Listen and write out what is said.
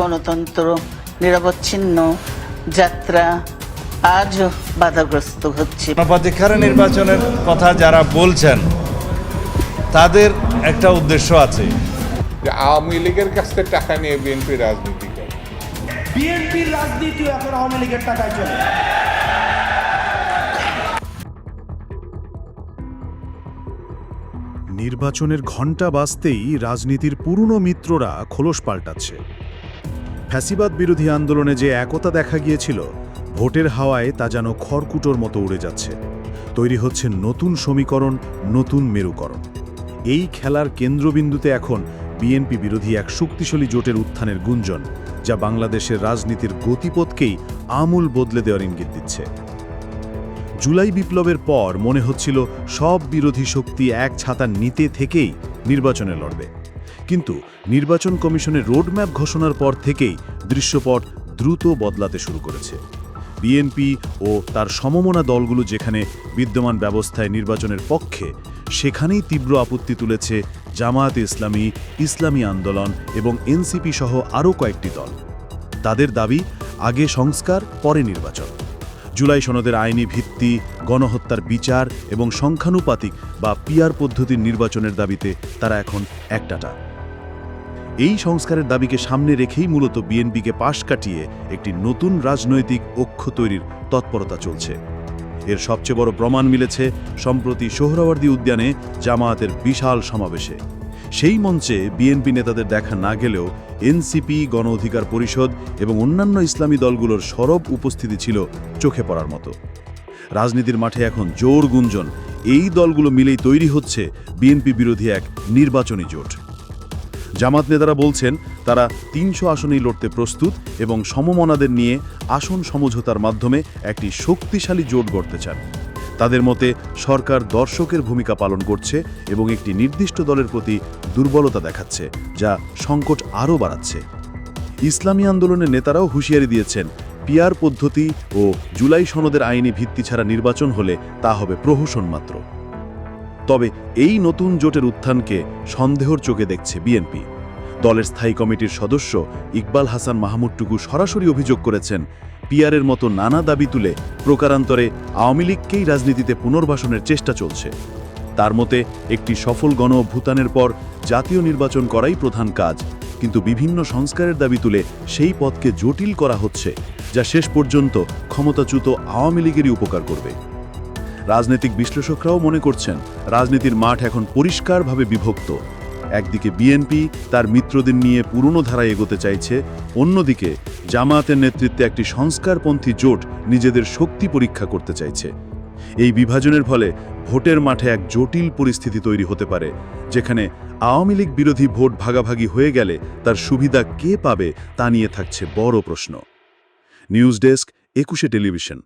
গণতন্ত্র নিরবচ্ছিন্ন যাত্রা আজও বাধাগ্রস্ত হচ্ছে। গণপ্রতিহার নির্বাচনের কথা যারা বলছেন তাদের একটা উদ্দেশ্য আছে। যে আওয়ামী লীগের কাছ থেকে টাকা নিয়ে বিএনপি রাজনীতি করে। বিএনপির রাজনীতি এখন আওয়ামী লীগের টাকায় চলে। নির্বাচনের ঘণ্টা বাজতেই রাজনীতির পুরনো মিত্ররা খোলস পাল্টাচ্ছে। ফ্যাসিবাদ বিরোধী আন্দোলনে যে একতা দেখা গিয়েছিল, ভোটের হাওয়ায় তা যেন খড়কুটোর মতো উড়ে যাচ্ছে। তৈরি হচ্ছে নতুন সমীকরণ, নতুন মেরুকরণ। এই খেলার কেন্দ্রবিন্দুতে এখন বিএনপি বিরোধী এক শক্তিশালী জোটের উত্থানের গুঞ্জন, যা বাংলাদেশের রাজনীতির গতিপথকেই আমূল বদলে দেওয়ার ইঙ্গিত দিচ্ছে। জুলাই বিপ্লবের পর মনে হচ্ছিল সব বিরোধী শক্তি এক ছাতার নিতে থেকেই নির্বাচনে লড়বে। কিন্তু নির্বাচন কমিশনের রোডম্যাপ ঘোষণার পর থেকেই দৃশ্যপট দ্রুত বদলাতে শুরু করেছে। বিএনপি ও তার সমমনা দলগুলো যেখানে বিদ্যমান ব্যবস্থায় নির্বাচনের পক্ষে, সেখানেই তীব্র আপত্তি তুলেছে জামায়াত ইসলামী ইসলামী আন্দোলন এবং এনসিপি সহ আরও কয়েকটি দল। তাদের দাবি, আগে সংস্কার, পরে নির্বাচন। জুলাই সনদের আইনি ভিত্তি, গণহত্যার বিচার এবং সংখ্যানুপাতিক বা পিয়ার পদ্ধতির নির্বাচনের দাবিতে তারা এখন একটাটা। এই সংস্কারের দাবিকে সামনে রেখেই মূলত বিএনপিকে পাশ কাটিয়ে একটি নতুন রাজনৈতিক অক্ষ তৈরির তৎপরতা চলছে। এর সবচেয়ে বড় প্রমাণ মিলেছে সম্প্রতি সোহরাওয়ার্দী উদ্যানে জামায়াতের বিশাল সমাবেশে। সেই মঞ্চে বিএনপি নেতাদের দেখা না গেলেও এনসিপি গণ অধিকার পরিষদ এবং অন্যান্য ইসলামী দলগুলোর সরব উপস্থিতি ছিল চোখে পড়ার মতো। রাজনীতির মাঠে এখন জোর গুঞ্জন। এই দলগুলো মিলেই তৈরি হচ্ছে বিএনপি বিরোধী এক নির্বাচনী জোট। জামাত নেতারা বলছেন, তারা তিনশো আসনেই লড়তে প্রস্তুত এবং সমমনাদের নিয়ে আসন সমঝোতার মাধ্যমে একটি শক্তিশালী জোট গড়তে চান। তাদের মতে, সরকার দর্শকের ভূমিকা পালন করছে এবং একটি নির্দিষ্ট দলের প্রতি দুর্বলতা দেখাচ্ছে, যা সংকট আরও বাড়াচ্ছে। ইসলামী আন্দোলনের নেতারাও হুঁশিয়ারি দিয়েছেন পিয়ার পদ্ধতি ও জুলাই সনদের আইনি ভিত্তি ছাড়া নির্বাচন হলে তা হবে প্রহসন মাত্র। তবে এই নতুন জোটের উত্থানকে সন্দেহর চোখে দেখছে বিএনপি। দলের স্থায়ী কমিটির সদস্য ইকবাল হাসান মাহমুদ টুকু সরাসরি অভিযোগ করেছেন পিয়ারের মতো নানা দাবি তুলে প্রকারান্তরে আওয়ামী লীগকেই রাজনীতিতে পুনর্বাসনের চেষ্টা চলছে। তার মতে, একটি সফল গণ অভ্যুত্থানের পর জাতীয় নির্বাচন করাই প্রধান কাজ, কিন্তু বিভিন্ন সংস্কারের দাবি তুলে সেই পথকে জটিল করা হচ্ছে, যা শেষ পর্যন্ত ক্ষমতাচ্যুত আওয়ামী লীগেরই উপকার করবে। রাজনৈতিক বিশ্লেষকরাও মনে করছেন, রাজনীতির মাঠ এখন পরিষ্কারভাবে বিভক্ত। একদিকে বিএনপি তার মিত্রদের নিয়ে পুরনো ধারায় এগোতে চাইছে, অন্যদিকে জামায়াতের নেতৃত্বে একটি সংস্কারপন্থী জোট নিজেদের শক্তি পরীক্ষা করতে চাইছে। এই বিভাজনের ফলে ভোটের মাঠে এক জটিল পরিস্থিতি তৈরি হতে পারে, যেখানে আওয়ামী লীগ বিরোধী ভোট ভাগাভাগি হয়ে গেলে তার সুবিধা কে পাবে তা নিয়ে থাকছে বড় প্রশ্ন। News desk, Ekushey television.